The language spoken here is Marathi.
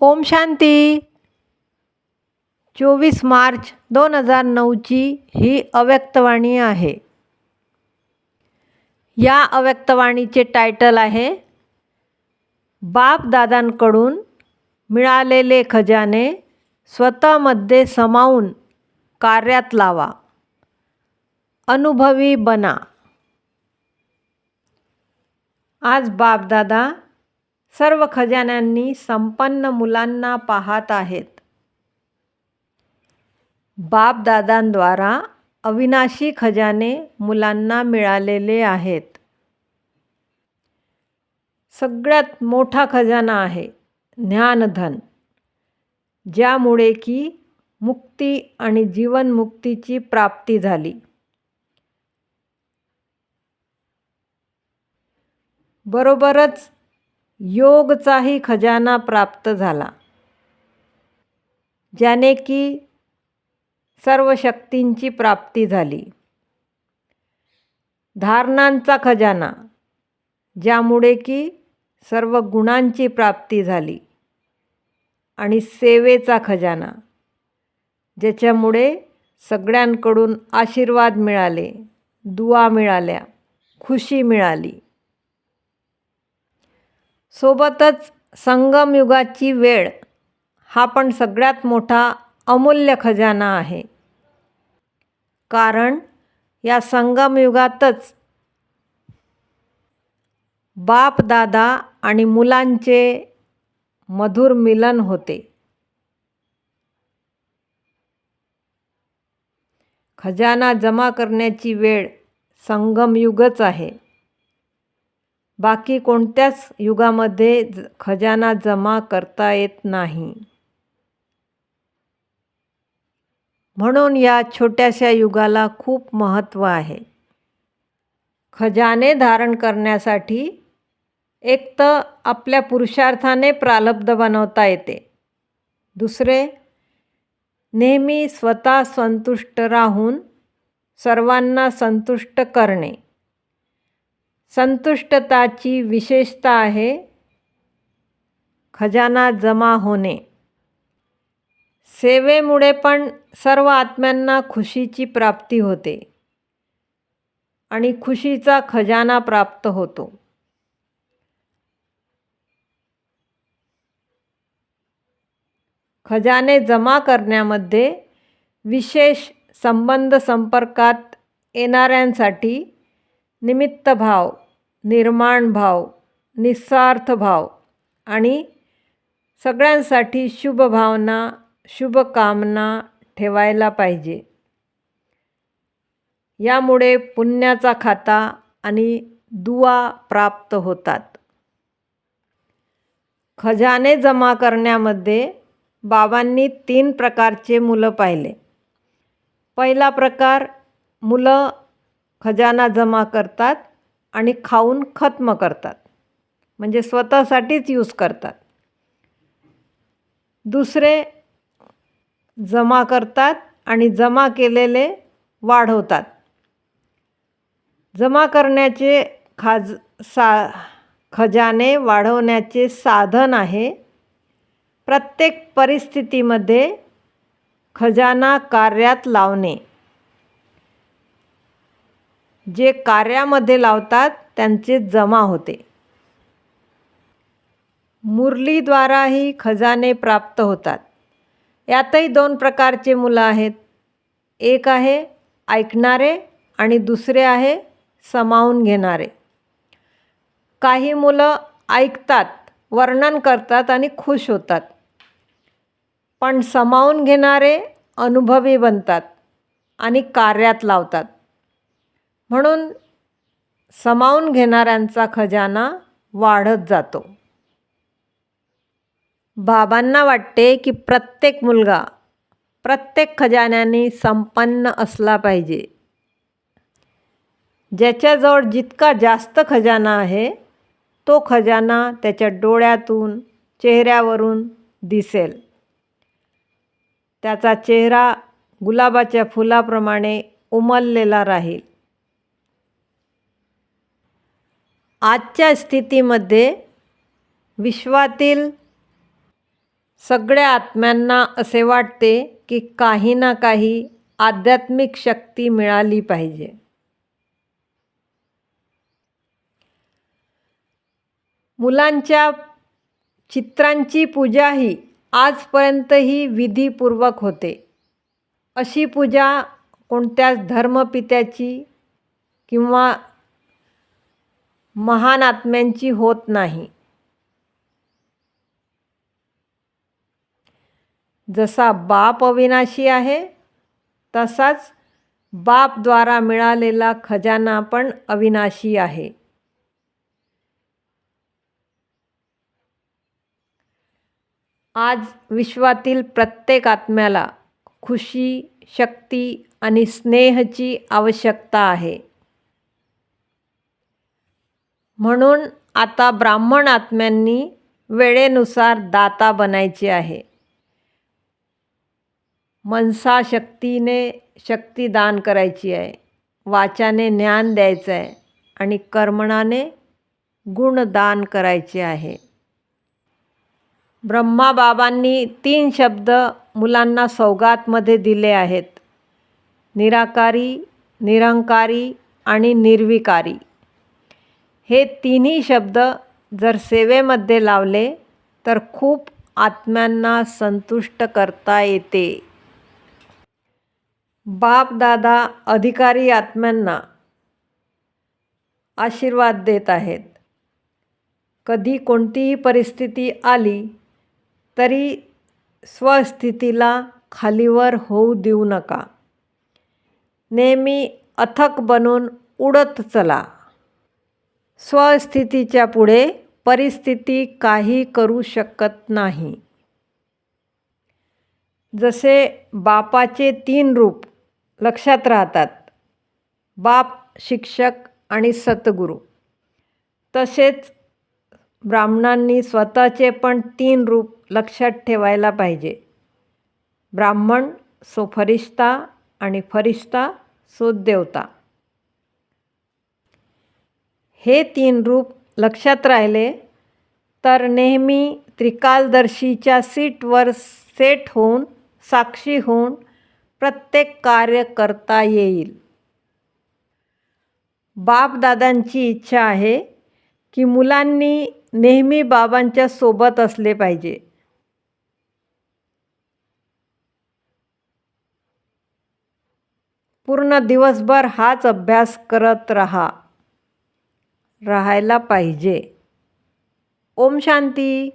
ओम शांती. चोवीस मार्च दोन हजार नऊची ही अव्यक्तवाणी आहे. या अव्यक्तवाणीचे टायटल आहे बापदादांकडून मिळालेले खजाने स्वतःमध्ये समावून कार्यात लावा. अनुभवी बना. आज बापदादा सर्व खजान्यांनी संपन्न मुलांना पाहत आहेत. बापदादांद्वारा अविनाशी खजाने मुलांना मिळालेले आहेत. सगळ्यात मोठा खजाना आहे ज्ञानधन ज्यामुळे की मुक्ती आणि जीवनमुक्तीची प्राप्ती झाली. बरोबरच योगचाही खजाना प्राप्त झाला. ज्याने की सर्व शक्तींची प्राप्ती झाली. धारणांचा खजाना ज्यामुळे की सर्व गुणांची प्राप्ती झाली. आणि सेवेचा खजाना ज्याच्यामुळे सगळ्यांकडून आशीर्वाद मिळाले दुवा मिळाल्या खुशी मिळाली. सोबतच संगमयुगाची वेळ हा पण सगळ्यात मोठा अमूल्य खजाना आहे. कारण या संगमयुगातच बाप दादा आणि मुलांचे मधुर मिलन होते. खजाना जमा करण्याची वेळ संगमयुगच आहे. बाकी कोणत्याच युगामध्ये ज खजाना जमा करता येत नाही. म्हणून या छोट्याशा युगाला खूप महत्त्व आहे. खजाने धारण करण्यासाठी एक तर आपल्या पुरुषार्थाने प्रालब्ध बनवता येते. दुसरे नेहमी स्वतः संतुष्ट राहून सर्वांना संतुष्ट करणे. संतुष्टताची विशेषता आहे खजाना जमा होणे. सेवेमुळे पण सर्व आत्म्यांना खुशीची प्राप्ती होते आणि खुशीचा खजाना प्राप्त होतो. खजाने जमा करण्यामध्ये विशेष संबंध संपर्कात येणाऱ्यांसाठी निमित्त भाव निर्माण भाव निस्वार्थ भाव आणि सगळ्यांसाठी शुभ भावना शुभकामना ठेवायला पाहिजे. यामुळे पुण्याचा खाता आणि दुवा प्राप्त होतात. खजाने जमा करण्यामध्ये बाबांनी तीन प्रकारचे मुलं पाहिले. पहिला प्रकार मुलं खजाना जमा करतात आणि खाऊन खत्म करतात. म्हणजे स्वतःसाठीच यूज करतात. दुसरे जमा करतात आणि जमा केलेले वाढवतात. जमा करण्याचे खाज सा खजाने वाढवण्याचे साधन आहे. प्रत्येक परिस्थितीमध्ये खजाना कार्यात लावणे. जे कार्यामध्ये लावतात त्यांचे जमा होते. मुरलीद्वाराही खजाने प्राप्त होतात. यातही दोन प्रकारचे मुलं आहेत. एक आहे ऐकणारे आणि दुसरे आहे समावून घेणारे. काही मुलं ऐकतात वर्णन करतात आणि खुश होतात. पण समावून घेणारे अनुभवी बनतात आणि कार्यात लावतात. म्हणून समावून घेणाऱ्यांचा खजाना वाढत जातो. बाबांना वाटते की प्रत्येक मुलगा प्रत्येक खजान्याने संपन्न असला पाहिजे. ज्याच्याजवळ जितका जास्त खजाना आहे तो खजाना त्याच्या डोळ्यातून चेहऱ्यावरून दिसेल. त्याचा चेहरा गुलाबाच्या फुलाप्रमाणे उमललेला राहील. आजच्या स्थितीमध्ये विश्वातील सगळ्या आत्म्यांना असे वाटते की काही ना काही आध्यात्मिक शक्ती मिळाली पाहिजे. मुलांच्या चित्रांची पूजाही आजपर्यंतही विधीपूर्वक होते. अशी पूजा कोणत्याच धर्मपित्याची किंवा महान आत्म्यांची होत नाही. जसा बाप अविनाशी आहे तसाच बापद्वारा मिळालेला खजाना पण अविनाशी आहे. आज विश्वातील प्रत्येक आत्म्याला खुशी शक्ती आणि स्नेहची आवश्यकता आहे. म्हणून आता ब्राह्मण आत्म्यांनी वेळेनुसार दाता बनायचे आहे. मनसा शक्तीने शक्ती दान करायची आहे. वाचाने ज्ञान द्यायचं आहे आणि कर्मणाने गुणदान करायचे आहे. ब्रह्माबाबांनी तीन शब्द मुलांना सौगातमध्ये दिले आहेत. निराकारी निरंकारी आणि निर्विकारी. हे तिन्ही शब्द जर सेवेमध्ये लावले तर खूप आत्म्यांना संतुष्ट करता येते. बापदादा अधिकारी आत्म्यांना आशीर्वाद देत आहेत. कधी कोणतीही परिस्थिती आली तरी स्वस्थितीला खालीवर होऊ देऊ नका. नेहमी अथक बनून उडत चला. स्वस्थितीच्या पुढे परिस्थिती काही करू शकत नाही. जसे बापाचे तीन रूप लक्षात राहतात बाप शिक्षक आणि सतगुरू तसेच ब्राह्मणांनी स्वतःचे पण तीन रूप लक्षात ठेवायला पाहिजे. ब्राह्मण सो फरिश्ता आणि फरिश्ता सो देवता. हे तीन रूप लक्षात राहिले तर नेहमी त्रिकालदर्शीच्या सीटवर सेट होऊन साक्षी होऊन प्रत्येक कार्य करता येईल. बापदादांची इच्छा आहे की मुलांनी नेहमी बाबांच्या सोबत असले पाहिजे. पूर्ण दिवसभर हाच अभ्यास करत रहा. राहायला पाहिजे. ओम शांती.